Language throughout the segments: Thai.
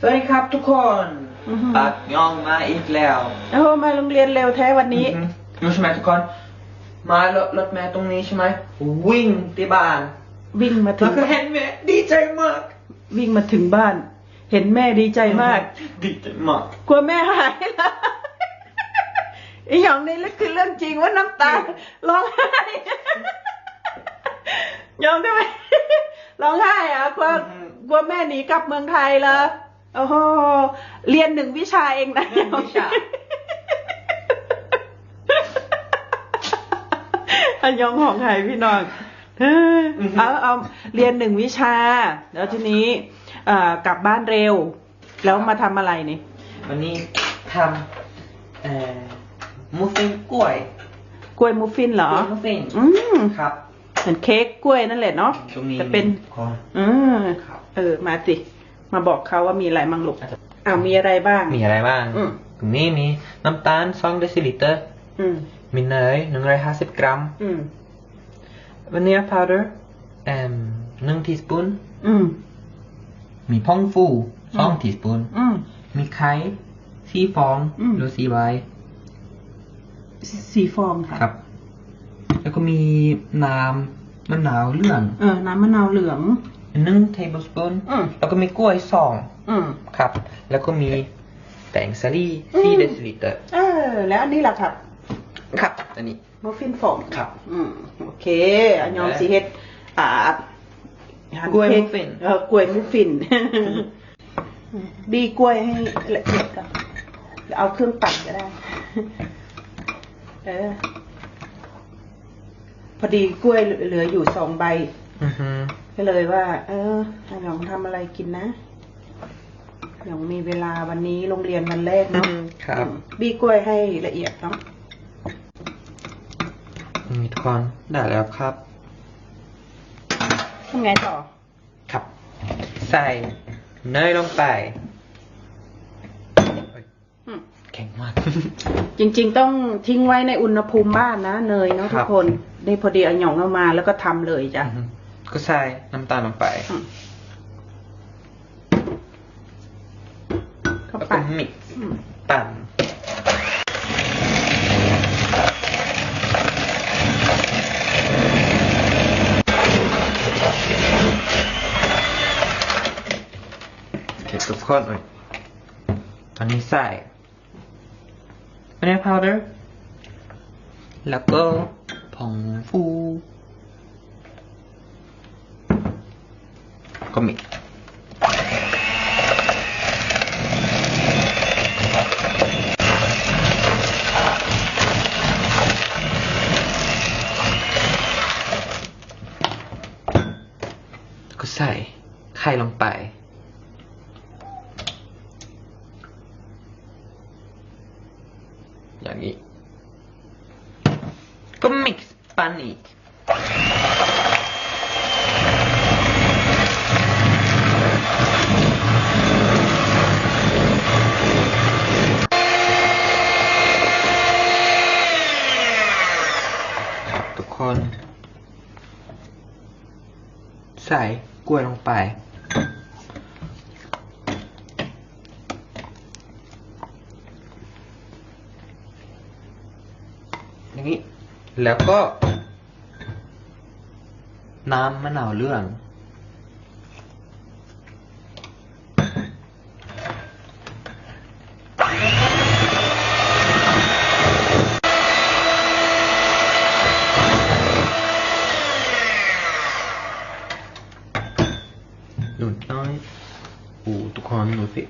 สวัสดีครับทุกคนอือหือปักย่องมาอีกแล้วโอ้มาโรงเรียนเร็วแท้วันนี้อือหือรู้ใช่ไหมทุกคน มารถรถแม่ตรงนี้ใช่ไหมวิ่งที่บ้าน วิ่งมาถึแล้วงก็เห็นแม่ดีใจมาก วิ่งมาถึงบ้าน เห็นแม่ดีใจมาก ดีใจมากกลัวแม่หายละไอ้หยองนี่คือเรื่องจริงว่าน้ำตาร้องไห้หยองทำไมร้องไห้อะกลัวกลัวแม่หนีกลับเมืองไทยเหรอ โอ้โหเรียนหนึ่งวิชาเองนะหนึ่งวิชาอันยองของไทยพี่น้องเออเอาเอาเรียนหนึ่งวิชา แล้วทีนี้เอ่อกลับบ้านเร็ว แล้วมาทำอะไรนี่ วันนี้ทำเอ่อมูฟฟินกล้วย กล้วยมุฟฟินเหรอ มูฟฟิน อืมครับ เหมือนเค้กกล้วยนั่นแหละเนาะตรงนี้แต่เป็นคนอืมครับเออ มาสิ มาบอกเขาว่ามีอะไรมั่งลูกอ้าวมีอะไรบ้าง มีอะไรบ้างอืมตรงนี้มีน้ำตาล2เดซิลิตรอืมมีเนย150กรัมอืม vanilla powder เอ่อ1ทีสปูนอืมมีพองฟูสองทีสปูนอืมมีไข่สี่ฟองอืมหรือสี่ใบสีฟองค่ะครับ แล้วก็มีน้ำมะนาวเหลือง เออ น้ำมะนาวเหลือง หนึ่ง tablespoon อืมแล้วก็มีกล้วยสองอืมครับ แล้วก็มีแป้งสาลี่อืมสี่เดซิลิตรเออ แล้วอันนี้ล่ะครับ ครับ อันนี้มัฟฟินฟองครับ อืมโอเคอันยองสีเฮ็ดอ่าหั่นกล้วยเค้มุฟฟินเออกล้วยมุฟฟินบีกล้วยให้ละเอียดก่อนแล้วเอาเครื่องปั่นก็ได้ เออ พอดีกล้วยเหลืออยู่สองใบอือฮึ ก็เลยว่า เออหยองทำอะไรกินนะหยองมีเวลาวันนี้โรงเรียนวันแรกอืเนาะมครับอืมบี้กล้วยให้ละเอียดเนาะมีทุกคนได้แล้วครับทำไงต่อ ครับ ใส่เนยลงไปเอ้ยอืมแข็งมาก จริง ๆ ต้องทิ้งไว้ในอุณหภูมิบ้านนะ เนยเนาะครัทุบกคน นี่พอดีเอาหยองเอามาแล้วก็ทำเลยจ้ะอือฮึ ก็ใส่น้ำตาลลงไปอืมเข้าแล้วไปก็มิกซ์อืมปั่นโอเคทุกคนเอ้ยตอนนี้ใส่ vanilla powder แล้วก็ผงฟู ก็มิกก็ใส่ไข่ลงไป อย่างนี้ ก็ mix ปั่นอีก ครับทุกคน ใส่กล้วยลงไป อย่างนี้ แล้วก็ น้ำมะนาวเลื่อง หนุนน้อยอูทุกคนดูสิ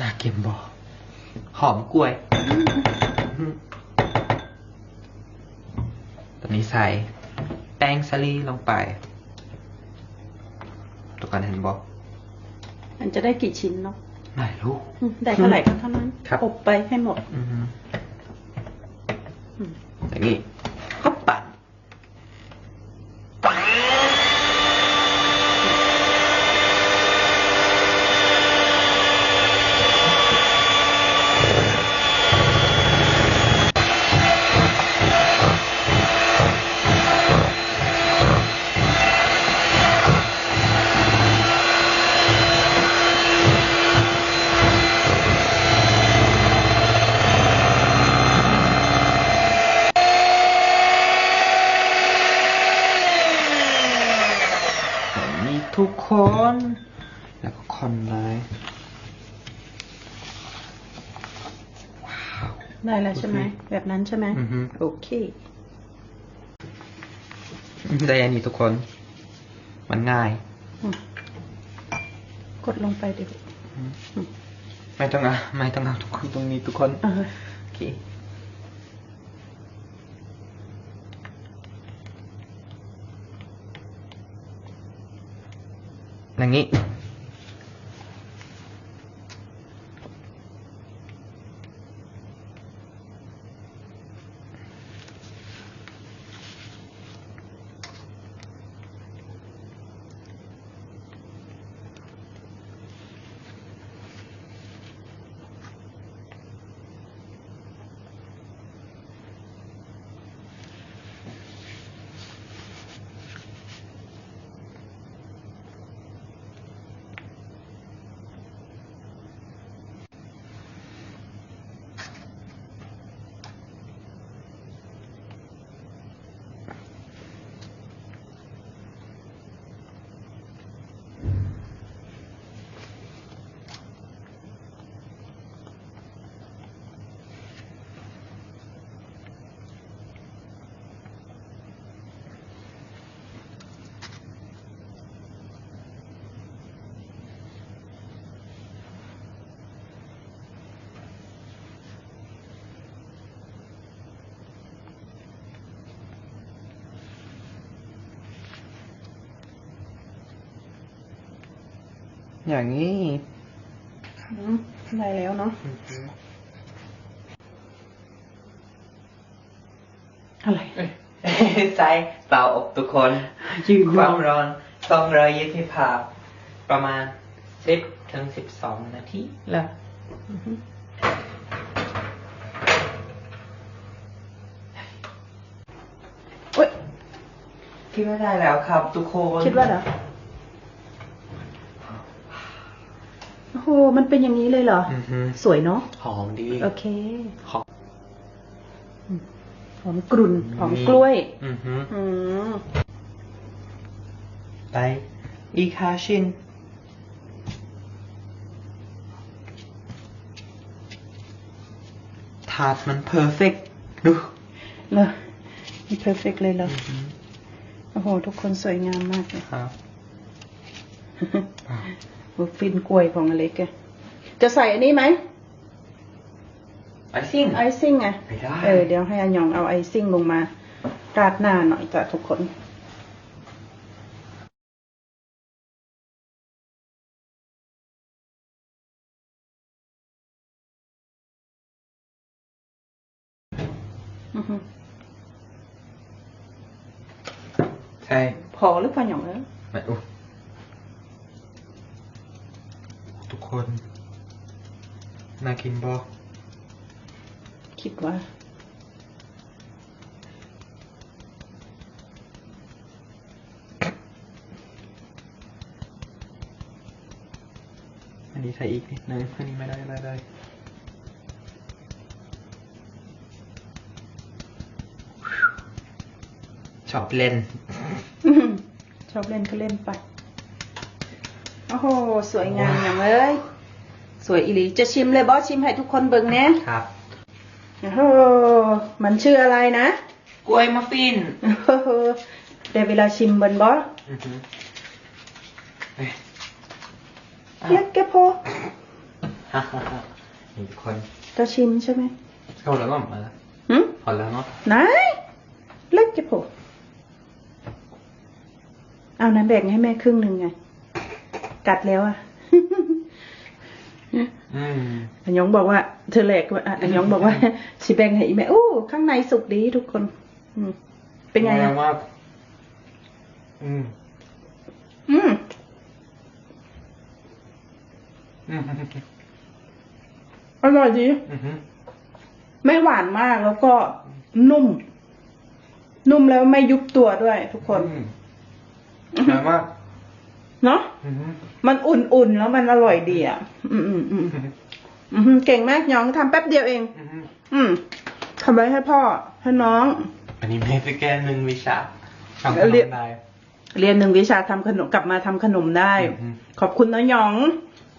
น่ากินบ่ห อมกล้วย ตอนนี้ใส่แป้งสาลีลงไปทุกคนเห็นบ่มันจะได้กี่ชิ้นเนาะไม่รู้อืมได้เท่าไหร่ก็เท่านั้นครับอบไปให้หมดอือฮึอืมอย่างนี้ น แล้วก็คนเลยได้แล้วใช่ไหม แบบนั้นใช่ไหมอือฮึ โอเค ได้อันนี้ทุกคน มันง่ายอืมกดลงไปดิไม่ต้องเอาไม่ต้องเอาทุกคนตรงนี้ทุกคน เออ โอเค อ อย่างนี้อืมได้แล้วเนาะอะไรใส่เป่าอบทุกคนยืนคมวาอมงร้อนต้องร้อยยี่สิบภาพประมาณสิบถึงสิบสองนาทีเหรออือฮึเว้ยคิดว่าได้แล้วครับ ทุกคน คิดว่าเหรอ โอ้โห มันเป็นอย่างนี้เลยเหรอ อือฮึสวยเนาะ หอมดี โอเค หอม หอมกรุ่น หอมกล้วย อือฮึอืมไปอีกห้าชิ้นถาดมันเพอร์เฟกดูเหรอนี่เพอร์เฟกเลยเหรอ โอ้โห ทุกคนสวยงามมากเลย ครับบุ ฟินกล้วยของอเล็กอะจะใส่อันนี้ไหมไอซิ่งไอซิ่งไงไม่ได้เออเดี๋ยวให้อันยองเอาไอซิ่งลงมา ราดหน้าหน่อยจ้ะทุกคนอือฮึใช่ พอหรือเปล่าหยองเออไม่อู้ทุก คนน่ากินบ่คิดว่าอันนี้ใส่อีกนิดนึงอันนี้ไม่ได้ไม่ได้ชอบเล่นอื้อหือชอบเล่นก็เล่นไปโอ้โหสวยงามอย่างเอ้ยสวยอีหลีจะชิมเลยบอสชิมให้ทุกคนเบิ่งแหน่ครับโอ้โหมันชื่ออะไรนะกล้วยมัฟฟินโอ้โหเดี๋ยวเวลาชิมเบิ่งบอสอือฮึเอ้ยเรียกแกพอฮ่าฮ่าฮ่านี่ทุกคนจะชิมใช่ไหมเข้าแล้วก็มาหืมพอแล้วเนาะไหนเล็กแกพอเอานะแบ่งให้แม่ครึ่งหนึ่งไง กัดแล้วอะอืมอันยองบอกว่าเธอแหลกว่าอะอันยองบอกว่าสิแบ่งให้อีแม่อู้ข้างในสุกดีทุกคน อืมเป็นไงแรอะงมากอืมอืม อืมอร่อยดีอือฮึไม่หวานมากแล้วก็นุ่ม นุ่มแล้วไม่ยุบตัวด้วยทุกคนอืมอร่อยมากเนาะอือฮึ มันอุ่นๆแล้วมันอร่อยดีอะ อืมอืมอืมอืมเก่งมากยองทำแป๊บเดียวเองอือฮึอืมทำไว้ให้พ่อให้น้อง อันนี้ไม่ไปแก้หนึ่งวิชาทำขเรีนยมได้เรียนหนึ่งวิชาทำขนมกลับมาทำขนมได้อืมขอบคุณนะหยอง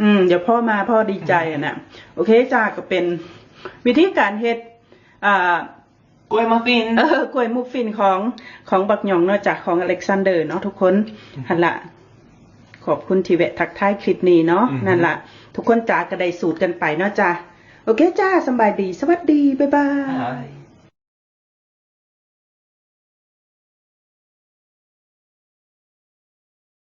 อืม เดี๋ยวพ่อมาพ่อดีใจอะนะโอเคจ้าก็เป็น วิธีการเฮ็ดอ่ากล้วยมัฟฟินเออกล้วยมุฟฟินของของบักหยองเนาะจากของอเล็กซานเดอร์เนาะทุกคนหันละ ขอบคุณทีเวะทักทายคลิปนี้เนาะอือฮึนั่นละทุกคนจ้าก็ได้สูตรกันไปเนาะจ้าโอเคจ้าสำบายดี สวัสดี บ๊ายบาย Bye.